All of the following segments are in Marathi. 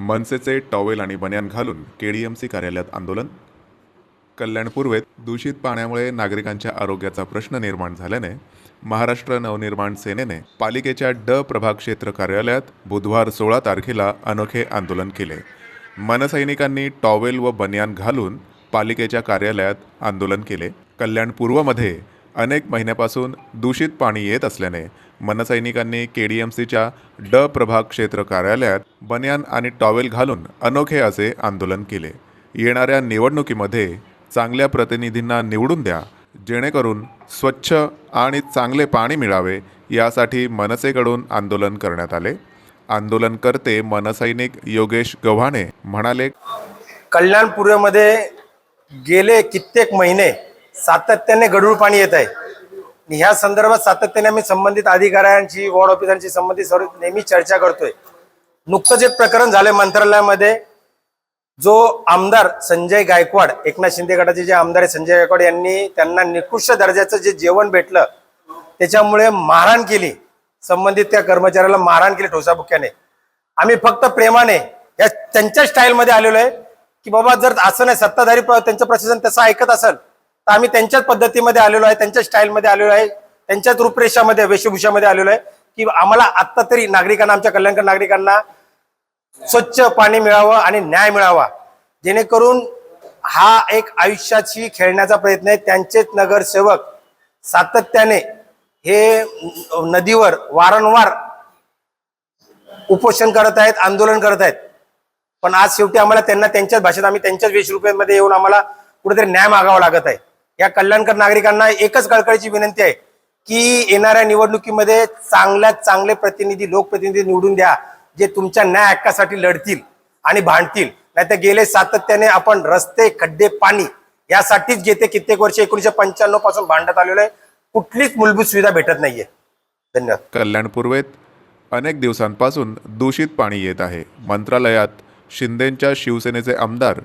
मनसेचे टॉवेल आणि बन्यान घालून केडीएमसी कार्यालयात आंदोलन? कल्याण पूर्वेत दूषित पाण्यामुळे नागरिकांच्या आरोग्याचा प्रश्न निर्माण झाल्याने महाराष्ट्र नवनिर्माण सेनेने पालिकेच्या ड प्रभाग क्षेत्र कार्यालयात बुधवार सोळा तारखेला अनोखे आंदोलन केले. मनसैनिकांनी टॉवेल व बनियान घालून पालिकेच्या कार्यालयात आंदोलन केले. कल्याण पूर्वमध्ये अनेक महिन्यापासून दूषित पाणी येत असल्याने मनसैनिकांनी के डी एम सीच्या ड प्रभाग क्षेत्र कार्यालयात बनियान आणि टॉवेल घालून अनोखे असे आंदोलन केले. येणाऱ्या निवडणुकीमध्ये चांगल्या प्रतिनिधींना निवडून द्या जेणेकरून स्वच्छ आणि चांगले पाणी मिळावे यासाठी मनसेकडून आंदोलन करण्यात आले. आंदोलनकर्ते मनसैनिक योगेश गव्हाणे म्हणाले कल्याण पूर्वेमध्ये गेले कित्येक महिने सातत्याने गढूळ पाणी येत आहे. ह्या संदर्भात सातत्याने आम्ही संबंधित अधिकाऱ्यांची वॉर्ड ऑफिसरांची संबंधित सर्व नेहमी चर्चा करतोय. नुकतंच एक प्रकरण झालं मंत्रालयामध्ये. जो आमदार संजय गायकवाड एकनाथ शिंदे गटाचे जे आमदार आहे संजय गायकवाड यांनी त्यांना निकृष्ट दर्जाचं जे जेवण भेटलं त्याच्यामुळे मारहाण केली. संबंधित त्या कर्मचाऱ्याला मारहाण केली ठोसाबुक्याने आम्ही फक्त प्रेमाने या त्यांच्या स्टाईलमध्ये आलेलो आहे की बाबा जर असं नाही सत्ताधारी प्र- त्यांचं प्रशासन तसं ऐकत असेल तर आम्ही त्यांच्याच पद्धतीमध्ये आलेलो आहे त्यांच्या स्टाईलमध्ये आलेलो आहे त्यांच्याच रूपरेषामध्ये वेशभूषामध्ये आलेलो आहे की आम्हाला आत्ता तरी नागरिकांना आमच्या कल्याणकर नागरिकांना स्वच्छ पाणी मिळावं आणि न्याय मिळावा. जेणेकरून हा एक आयुष्याशी खेळण्याचा प्रयत्न आहे. त्यांचेच नगरसेवक सातत्याने हे नदीवर वारंवार उपोषण करत आहेत आंदोलन करत आहेत. पण आज शेवटी आम्हाला त्यांना त्यांच्याच भाषेत आम्ही त्यांच्याच वेशरूपेमध्ये येऊन आम्हाला कुठेतरी न्याय मागावा लागत आहे. या कल्याणकर नागरिकांना एकच कळकळीची विनंती आहे की येणाऱ्या निवडणुकीमध्ये चांगल्यात चांगले प्रतिनिधी लोकप्रतिनिधी निवडून द्या जे तुमच्या न्याय हक्कासाठी लढतील आणि भांडतील. नाहीतर गेले सातत्याने आपण रस्ते खड्डे पाणी यासाठीच गेले कित्येक वर्ष एकोणीशे पंच्याण्णवपासून भांडत आलेलो आहे. कुठलीच मूलभूत सुविधा भेटत नाहीये. धन्यवाद. कल्याण पूर्वेत अनेक दिवसांपासून दूषित पाणी येत आहे. मंत्रालयात शिंदेंच्या शिवसेनेचे आमदार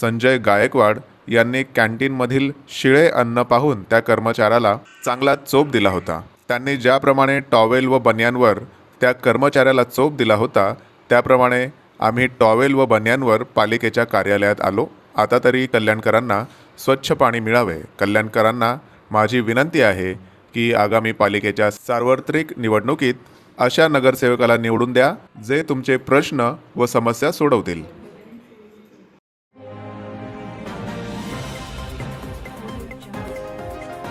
संजय गायकवाड यांनी कॅन्टीनमधील शिळे अन्न पाहून त्या कर्मचाऱ्याला चांगला चोप दिला होता. त्यांनी ज्याप्रमाणे टॉवेल व बन्यांवर त्या कर्मचाऱ्याला चोप दिला होता त्याप्रमाणे आम्ही टॉवेल व बन्यांवर पालिकेच्या कार्यालयात आलो. आता तरी कल्याणकरांना स्वच्छ पाणी मिळावे. कल्याणकरांना माझी विनंती आहे की आगामी पालिकेच्या सार्वत्रिक निवडणुकीत अशा नगरसेवकाला निवडून द्या जे तुमचे प्रश्न व समस्या सोडवतील.